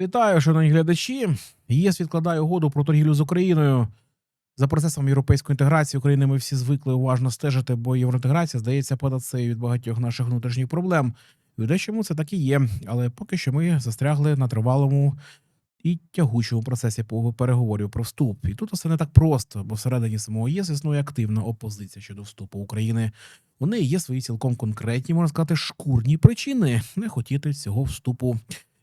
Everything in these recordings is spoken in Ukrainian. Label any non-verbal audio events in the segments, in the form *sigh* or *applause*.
Вітаю, шановні глядачі. ЄС відкладає угоду про торгівлю з Україною. За процесом європейської інтеграції України ми всі звикли уважно стежити, бо євроінтеграція здається панацею від багатьох наших внутрішніх проблем. І дечому це так і є. Але поки що ми застрягли на тривалому і тягучому процесі переговорів про вступ. І тут усе не так просто, бо всередині самого ЄС існує активна опозиція щодо вступу України. У неї є свої цілком конкретні, можна сказати, шкурні причини не хотіти цього вступу.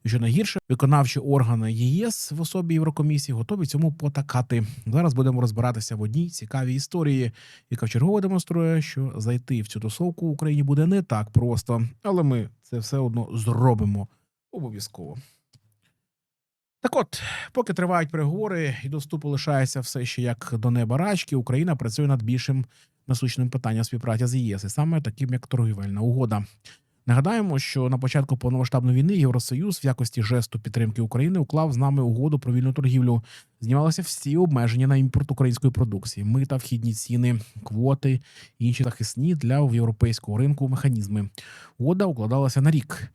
Що найгірше, виконавчі органи ЄС в особі Єврокомісії готові цьому потакати. Зараз будемо розбиратися в одній цікавій історії, яка вчергово демонструє, що зайти в цю тусовку в Україні буде не так просто, але ми це все одно зробимо обов'язково. Так от, поки тривають переговори і до вступу лишається все ще як до неба рачки, Україна працює над більшим насущним питанням співпраці з ЄС, і саме таким як торгівельна угода. Нагадаємо, що на початку повномасштабної війни Євросоюз в якості жесту підтримки України уклав з нами угоду про вільну торгівлю. Знімалися всі обмеження на імпорт української продукції, мита, вхідні ціни, квоти, інші захисні для європейського ринку механізми. Угода укладалася на рік.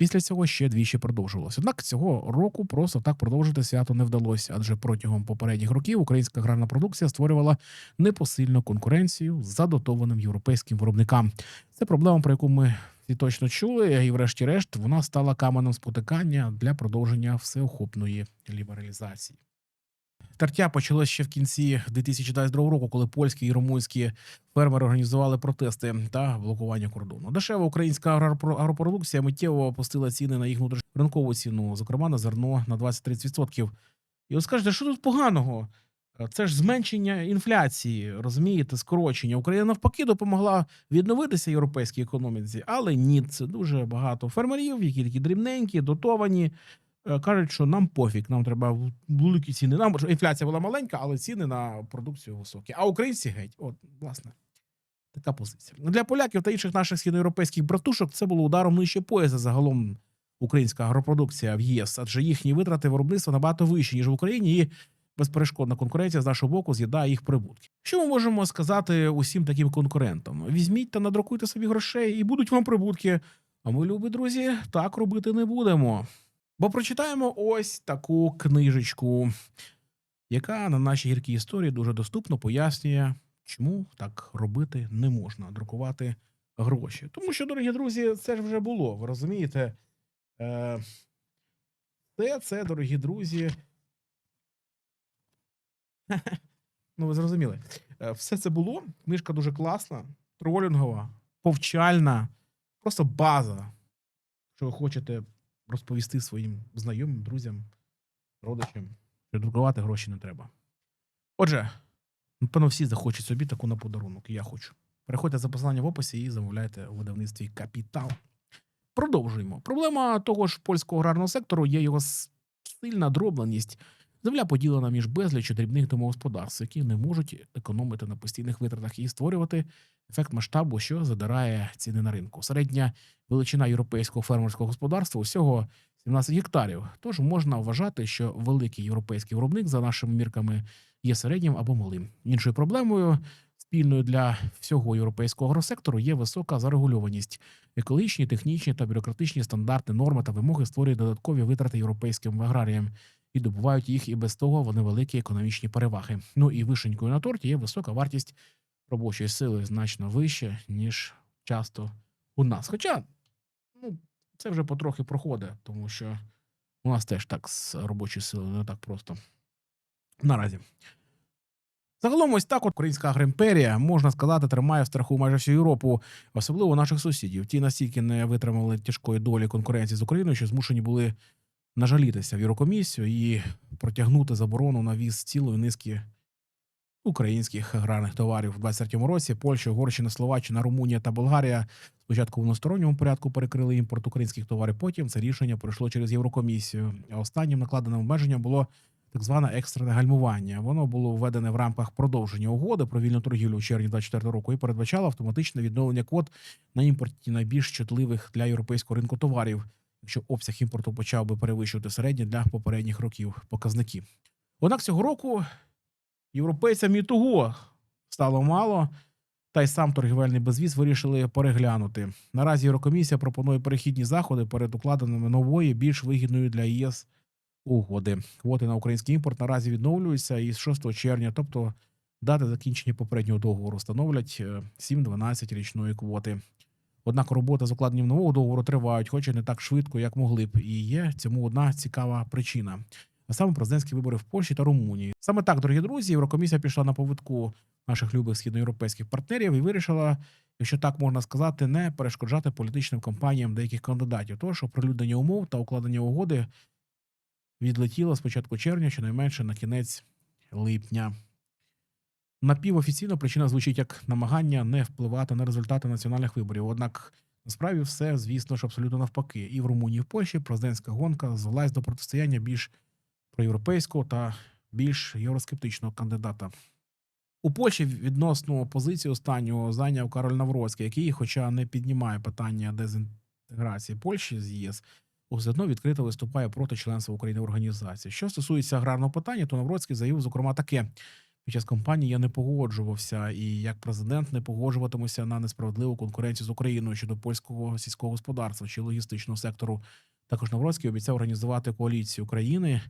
Після цього ще двічі продовжувалося. Однак цього року просто так продовжити свято не вдалося, адже протягом попередніх років українська аграрна продукція створювала непосильну конкуренцію з задотованим європейським виробникам. Це проблема, про яку ми всі точно чули, і, врешті-решт, вона стала каменем спотикання для продовження всеохопної лібералізації. Тертя почалось ще в кінці 2022 року, коли польські і румунські фермери організували протести та блокування кордону. Дешева українська агропро- агропродукція миттєво опустила ціни на їх внутрішньоринкову ціну, зокрема на зерно на 20-30%. І от скажете, що тут поганого? Е, Це ж зменшення інфляції, розумієте, скорочення. Україна навпаки допомогла відновитися європейській економіці, але ні, це дуже багато фермерів, які такі дрібненькі, дотовані. е, Кажуть, що нам пофіг, нам треба великі ціни. Нам що інфляція була маленька, але ціни на продукцію високі. А українці геть, от власне, така позиція. Для поляків та інших наших східноєвропейських братушок це було ударом нижче пояса загалом українська агропродукція в ЄС, адже їхні витрати виробництва набагато вищі ніж в Україні, і безперешкодна конкуренція з нашого боку з'їдає їх прибутки. Що ми можемо сказати усім таким конкурентам? Візьміть та надрукуйте собі грошей, і будуть вам прибутки. А ми, любі друзі, так робити не будемо. Бо прочитаємо ось таку книжечку, яка на нашій гіркій історії дуже доступно пояснює, чому так робити не можна друкувати гроші. Тому що, дорогі друзі, це ж вже було. Ви розумієте? Це, це, дорогі друзі. *laughs* Ну, ви зрозуміли. Е, Все це було. Книжка дуже класна, тролінгова, повчальна, просто база. Що ви хочете розповісти своїм знайомим, друзям, родичам, що друкувати гроші не треба. Отже, напевно, всі захочуть собі таку на подарунок. Я хочу. Переходьте за посилання в описі і замовляйте у видавництві Капітал. Продовжуємо. Проблема того ж польського аграрного сектору є його сильна дробленість. Земля поділена між безліччю дрібних домогосподарств, які не можуть економити на постійних витратах і створювати ефект масштабу, що задирає ціни на ринку. Середня величина європейського фермерського господарства усього 17 гектарів. Тож можна вважати, що великий європейський виробник за нашими мірками є середнім або малим. Іншою проблемою спільною для всього європейського агросектору є висока зарегульованість. Екологічні, технічні та бюрократичні стандарти, норми та вимоги створюють додаткові витрати європейським аграріям і добувають їх і без того вони великі економічні переваги. Ну і вишенькою на торті є висока вартість робочої сили значно вища, ніж часто у нас. Хоча ну, це вже потрохи проходить, тому що у нас теж так з робочою силою не так просто. Наразі. Загалом, ось так от українська агроімперія, можна сказати, тримає в страху майже всю Європу, особливо наших сусідів. Ті настільки не витримали тяжкої долі конкуренції з Україною, що змушені були нажалітися в Єврокомісію і протягнути заборону на віз цілої низки українських аграрних товарів у 23-му році. Польща, Угорщина, Словаччина, Румунія та Болгарія спочатку в односторонньому порядку перекрили імпорт українських товарів. Потім це рішення пройшло через Єврокомісію. А останнім накладеним обмеженням було так зване екстрене гальмування. Воно було введене в рамках продовження угоди про вільну торгівлю у червні 24 року і передбачало автоматичне відновлення квот на імпорті найбільш чутливих для європейського ринку товарів, якщо обсяг імпорту почав би перевищувати середні для попередніх років показники. Однак цього року європейцям і того стало мало. Та й сам торгівельний безвіз вирішили переглянути. Наразі Єврокомісія пропонує перехідні заходи перед укладеними нової, більш вигідною для ЄС угоди. Квоти на український імпорт наразі відновлюються із 6 червня, тобто дати закінчення попереднього договору становлять е, 7-12 річної квоти. Однак робота з укладенням нового договору тривають, хоч і не так швидко, як могли б. І є цьому одна цікава причина. А саме президентські вибори в Польщі та Румунії. Саме так, дорогі друзі, Єврокомісія пішла на повідку наших любих східноєвропейських партнерів і вирішила, якщо так можна сказати, не перешкоджати політичним кампаніям деяких кандидатів. Тож оприлюднення умов та укладення угоди відлетіло з початку червня, щонайменше на кінець липня. Напівофіційно причина звучить як намагання не впливати на результати національних виборів. Однак насправді все, звісно ж, абсолютно навпаки. І в Румунії, і в Польщі президентська гонка звелась до протистояння більш проєвропейського та більш євроскептичного кандидата. У Польщі відносно позиції останнього зайняв Кароль Навроцький, який, хоча не піднімає питання дезінтеграції Польщі з ЄС, все одно відкрито виступає проти членства України організації. Що стосується аграрного питання, то Навроцький заявив, зокрема, таке. Під час кампанії я не погоджувався і як президент не погоджуватимуся на несправедливу конкуренцію з Україною щодо польського сільського господарства чи логістичного сектору. Також Навроцький обіцяв організувати коаліцію України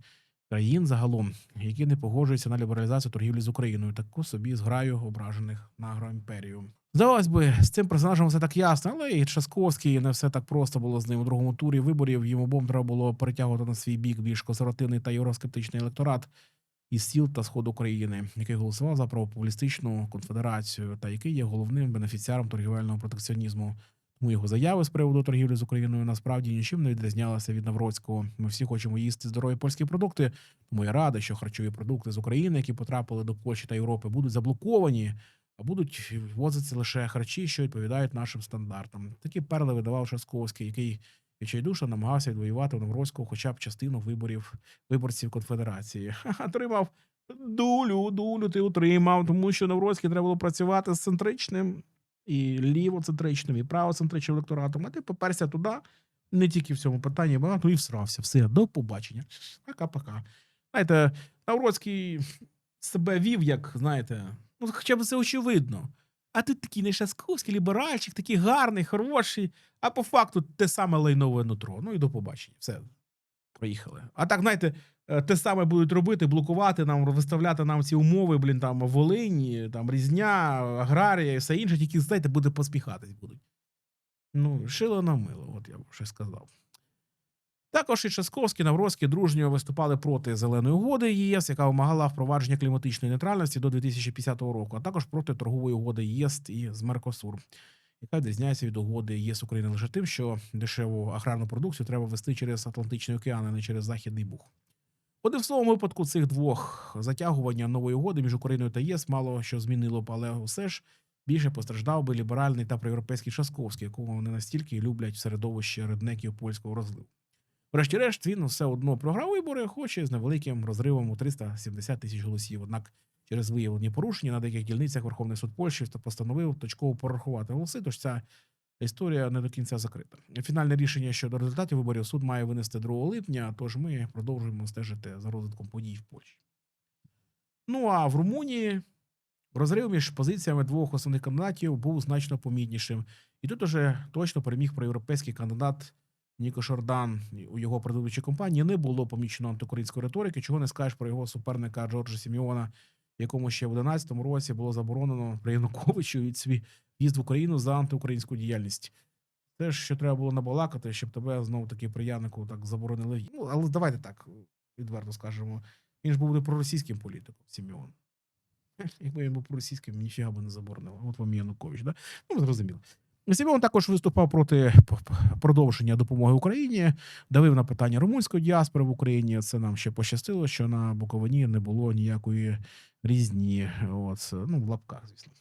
країн загалом, які не погоджуються на лібералізацію торгівлі з Україною, таку собі зграю ображених на агроімперію. Здавалось би, з цим персонажем все так ясно, але і Часковський не все так просто було з ним у другому турі виборів. Йому бом треба було перетягувати на свій бік більш консервативний та євроскептичний електорат із сіл та сходу України, який голосував за правопопулістичну конфедерацію, та який є головним бенефіціаром торгівельного протекціонізму. Тому його заяви з приводу торгівлі з Україною насправді нічим не відрізнялися від Навроцького. Ми всі хочемо їсти здорові польські продукти. Тому я радий, що харчові продукти з України, які потрапили до Польщі та Європи, будуть заблоковані, а будуть ввозитися лише харчі, що відповідають нашим стандартам. Такі перли видавав Шасковський, який відчайдушно намагався відвоювати у Навроцького хоча б частину виборів виборців конфедерації. *laughs* Отримав дулю, дулю ти отримав, тому що Навроцький треба було працювати з центричним і лівоцентричним, і правоцентричним електоратом. А ти поперся туди, не тільки в цьому питанні багато, і всрався. Все, до побачення. Пока-пока. Знаєте, Навроцький себе вів, як, знаєте, ну, хоча б це очевидно. А ти такий не шасковський ліберальчик, такий гарний, хороший, а по факту те саме лайнове нутро. Ну і до побачення. Все, проїхали. А так, знаєте, е, те саме будуть робити, блокувати нам, виставляти нам ці умови, блін, там Волині, там Різня, Аграрія і все інше, тільки, знаєте, буде посміхатись будуть. Ну, шило на мило, от я ще сказав. Також і Часковський, Навроцький дружньо виступали проти зеленої угоди ЄС, яка вимагала впровадження кліматичної нейтральності до 2050 року, а також проти торгової угоди ЄС і з Меркосур, яка відрізняється від угоди ЄС України лише тим, що дешеву аграрну продукцію треба вести через Атлантичний океан, а не через Західний Буг. Одним словом, випадку цих двох затягування нової угоди між Україною та ЄС мало що змінило б, але все ж більше постраждав би ліберальний та проєвропейський Часковський, якого вони настільки люблять в середовищі реднеків польського розливу. Врешті-решт, він все одно програв вибори, хоч і з невеликим розривом у 370 тисяч голосів. Однак через виявлені порушення на деяких дільницях Верховний суд Польщі постановив точково порахувати голоси, тож ця історія не до кінця закрита. Фінальне рішення щодо результатів виборів суд має винести 2 липня, тож ми продовжуємо стежити за розвитком подій в Польщі. Ну а в Румунії розрив між позиціями двох основних кандидатів був значно помітнішим. І тут уже точно переміг проєвропейський кандидат Ніко Шордан у його передвиборчій кампанії не було помічено антиукраїнської риторики, чого не скажеш про його суперника Джорджа Сіміона, якому ще в 11 році було заборонено при Януковичу від свій в'їзд в Україну за антиукраїнську діяльність. Те, що треба було набалакати, щоб тебе знову таки приявнику так заборонили. Ну, але давайте так відверто скажемо. Він ж був проросійським політиком, Сіміон. Якби він був проросійським, ніфіга би не заборонив. От вам Янукович, да? Ну, зрозуміло. Сімеон також виступав проти продовження допомоги Україні, давив на питання румунської діаспори в Україні. Це нам ще пощастило, що на Буковині не було ніякої різні. От, ну, в лапках, звісно.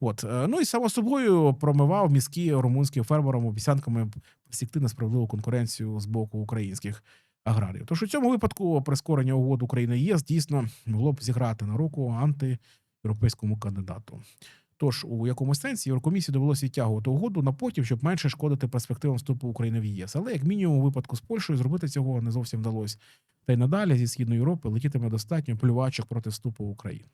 От, е, ну і само собою промивав мізки румунським фермерам обіцянками посікти несправедливу конкуренцію з боку українських аграріїв. Тож у цьому випадку прискорення угод України ЄС дійсно могло б зіграти на руку антиєвропейському кандидату. Тож у якомусь сенсі Єврокомісії довелося відтягувати угоду на потім, щоб менше шкодити перспективам вступу України в ЄС. Але як мінімум у випадку з Польщею зробити цього не зовсім вдалося. Та й надалі зі східної Європи летітиме достатньо плювачок проти вступу в Україну.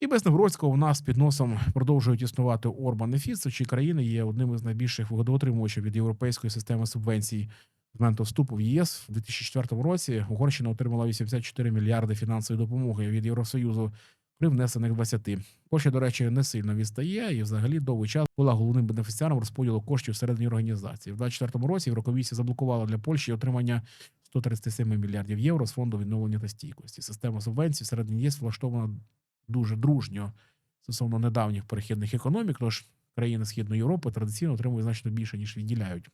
І без Новгородського у нас під носом продовжують існувати Орбан і Фіц, чиї країни є одним із найбільших вигодоотримувачів від європейської системи субвенцій. З моменту вступу в ЄС в 2004 році Угорщина отримала 84 мільярди фінансової допомоги від Євросоюзу при внесених 20. Польща, до речі, не сильно відстає і взагалі довгий час була головним бенефіціаром розподілу коштів всередині організації. В 2024 році Єврокомісія заблокувала для Польщі отримання 137 мільярдів євро з фонду відновлення та стійкості. Система субвенцій всередині ЄС влаштована дуже дружньо стосовно недавніх перехідних економік. Тож країни Східної Європи традиційно отримують значно більше ніж відділяють.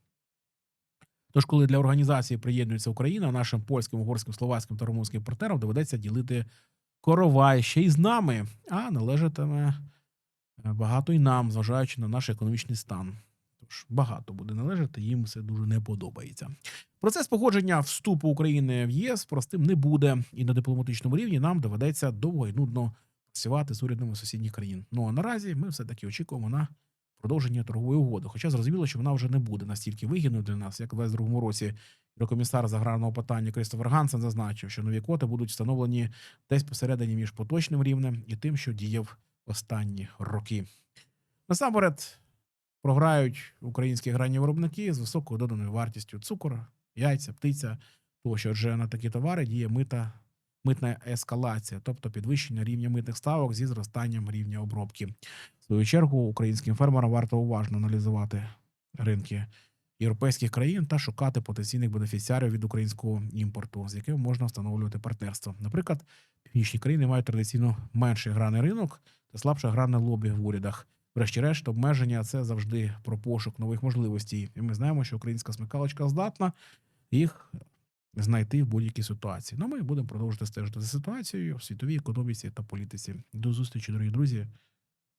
Тож, коли для організації приєднується Україна, нашим польським, угорським, словацьким та румунським партнерам доведеться ділити коровай ще й з нами, а належатиме е, багато й нам, зважаючи на наш економічний стан. Тож багато буде належати, їм це дуже не подобається. Процес погодження вступу України в ЄС простим не буде, і на дипломатичному рівні нам доведеться довго і нудно працювати з урядами сусідніх країн. Ну а наразі ми все таки очікуємо на продовження торгової угоди. Хоча зрозуміло, що вона вже не буде настільки вигідною для нас, як у 22 році. Комісар з аграрного питання Кристофер Гансен зазначив, що нові квоти будуть встановлені десь посередині між поточним рівнем і тим, що діяв останні роки. Насамперед програють українські гранні виробники з високою доданою вартістю цукор, яйця, птиця, тощо. Отже, на такі товари діє мита, митна ескалація, тобто підвищення рівня митних ставок зі зростанням рівня обробки. В свою чергу українським фермерам варто уважно аналізувати ринки європейських країн та шукати потенційних бенефіціарів від українського імпорту, з яким можна встановлювати партнерство. Наприклад, північні країни мають традиційно менший граний ринок та слабше гране лобі в урядах. Врешті-решт, обмеження це завжди про пошук нових можливостей. І ми знаємо, що українська смикалочка здатна їх знайти в будь-якій ситуації. Ну, ми будемо продовжувати стежити за ситуацією в світовій економіці та політиці. До зустрічі, дорогі друзі.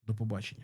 До побачення.